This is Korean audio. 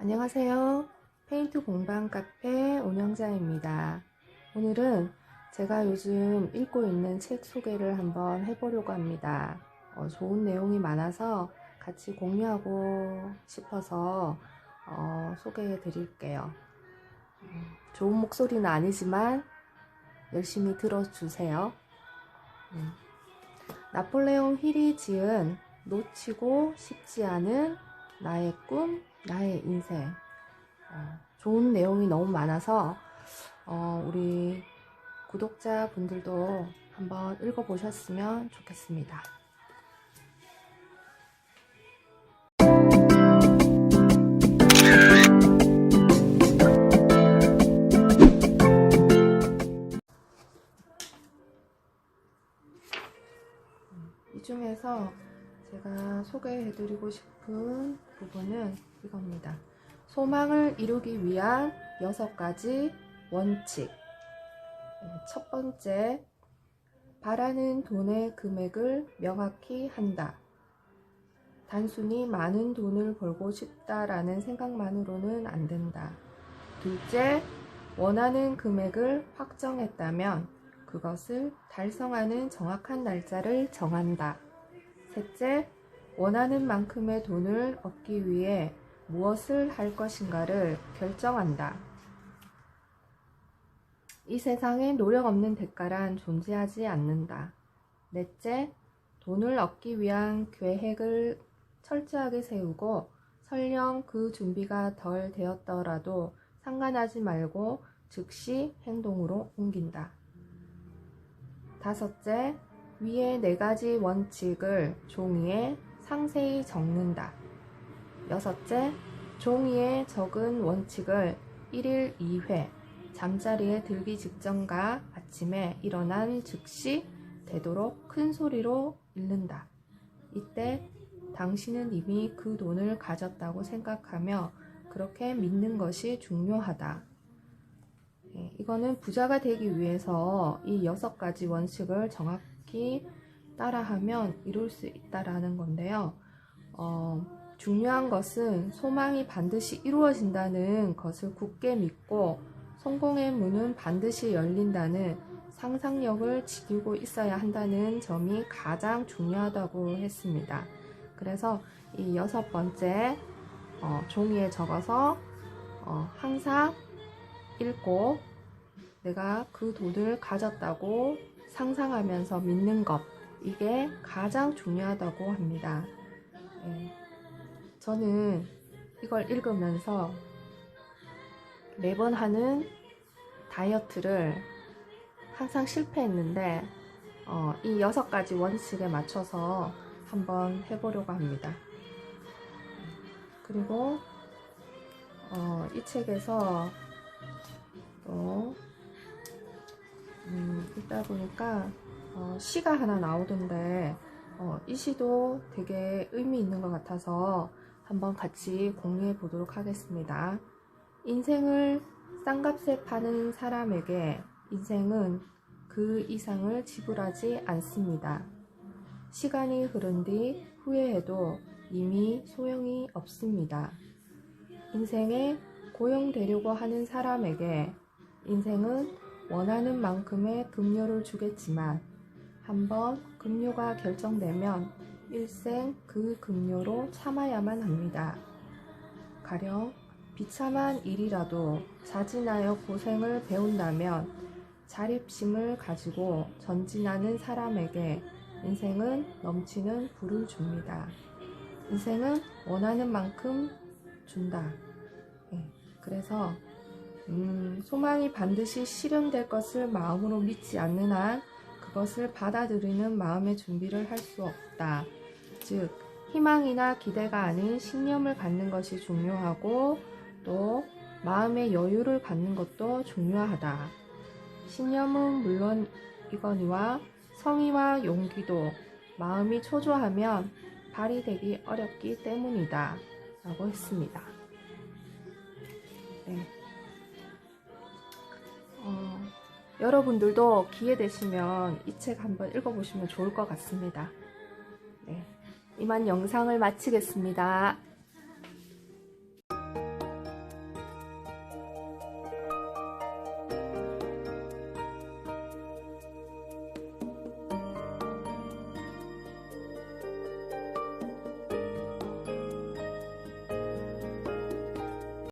안녕하세요. 페인트 공방 카페 운영자입니다. 오늘은 제가 요즘 읽고 있는 책 소개를 한번 해보려고 합니다. 어, 좋은 내용이 많아서 같이 공유하고 싶어서 어, 소개해 드릴게요. 음, 좋은 목소리는 아니지만 열심히 들어주세요. 음. 나폴레옹 힐이 지은 놓치고 싶지 않은 나의 꿈, 나의 인생. 어, 좋은 내용이 너무 많아서 어, 우리 구독자분들도 한번 읽어보셨으면 좋겠습니다. 이 중에서 제가 소개해드리고 싶은 부분은 이겁니다. 소망을 이루기 위한 여섯 가지 원칙. 네, 첫 번째, 바라는 돈의 금액을 명확히 한다. 단순히 많은 돈을 벌고 싶다라는 생각만으로는 안 된다. 둘째, 원하는 금액을 확정했다면 그것을 달성하는 정확한 날짜를 정한다. 셋째, 원하는 만큼의 돈을 얻기 위해 무엇을 할 것인가를 결정한다. 이 세상에 노력 없는 대가란 존재하지 않는다. 넷째, 돈을 얻기 위한 계획을 철저하게 세우고 설령 그 준비가 덜 되었더라도 상관하지 말고 즉시 행동으로 옮긴다. 다섯째, 위의 네 가지 원칙을 종이에 상세히 적는다. 여섯째, 종이에 적은 원칙을 1일 2회 잠자리에 들기 직전과 아침에 일어난 즉시 되도록 큰 소리로 읽는다. 이때 당신은 이미 그 돈을 가졌다고 생각하며 그렇게 믿는 것이 중요하다. 예, 이거는 부자가 되기 위해서 이 여섯 가지 원칙을 정확히 따라하면 이룰 수 있다라는 건데요. 어, 중요한 것은 소망이 반드시 이루어진다는 것을 굳게 믿고 성공의 문은 반드시 열린다는 상상력을 지키고 있어야 한다는 점이 가장 중요하다고 했습니다. 그래서 이 여섯 번째 어, 종이에 적어서 어, 항상 읽고 내가 그 돈을 가졌다고 상상하면서 믿는 것 이게 가장 중요하다고 합니다. 예. 저는 이걸 읽으면서 매번 하는 다이어트를 항상 실패했는데 어, 이 여섯 가지 원칙에 맞춰서 한번 해보려고 합니다. 그리고 어, 이 책에서 또 음, 읽다 보니까 어, 시가 하나 나오던데 어, 이 시도 되게 의미 있는 것 같아서 한번 같이 공유해 보도록 하겠습니다. 인생을 싼값에 파는 사람에게 인생은 그 이상을 지불하지 않습니다. 시간이 흐른 뒤 후회해도 이미 소용이 없습니다. 인생에 고용되려고 하는 사람에게 인생은 원하는 만큼의 급료를 주겠지만 한번 급료가 결정되면 일생 그 급료로 참아야만 합니다. 가령 비참한 일이라도 자진하여 고생을 배운다면 자립심을 가지고 전진하는 사람에게 인생은 넘치는 부를 줍니다. 인생은 원하는 만큼 준다. 예, 그래서 음, 소망이 반드시 실현될 것을 마음으로 믿지 않는 한 그것을 받아들이는 마음의 준비를 할 수 없다. 즉, 희망이나 기대가 아닌 신념을 갖는 것이 중요하고 또 마음의 여유를 갖는 것도 중요하다. 신념은 물론 이거니와 성의와 용기도 마음이 초조하면 발휘되기 어렵기 때문이다. 라고 했습니다. 네. 여러분들도 기회 되시면 이 책 한번 읽어보시면 좋을 것 같습니다. 네. 이만 영상을 마치겠습니다.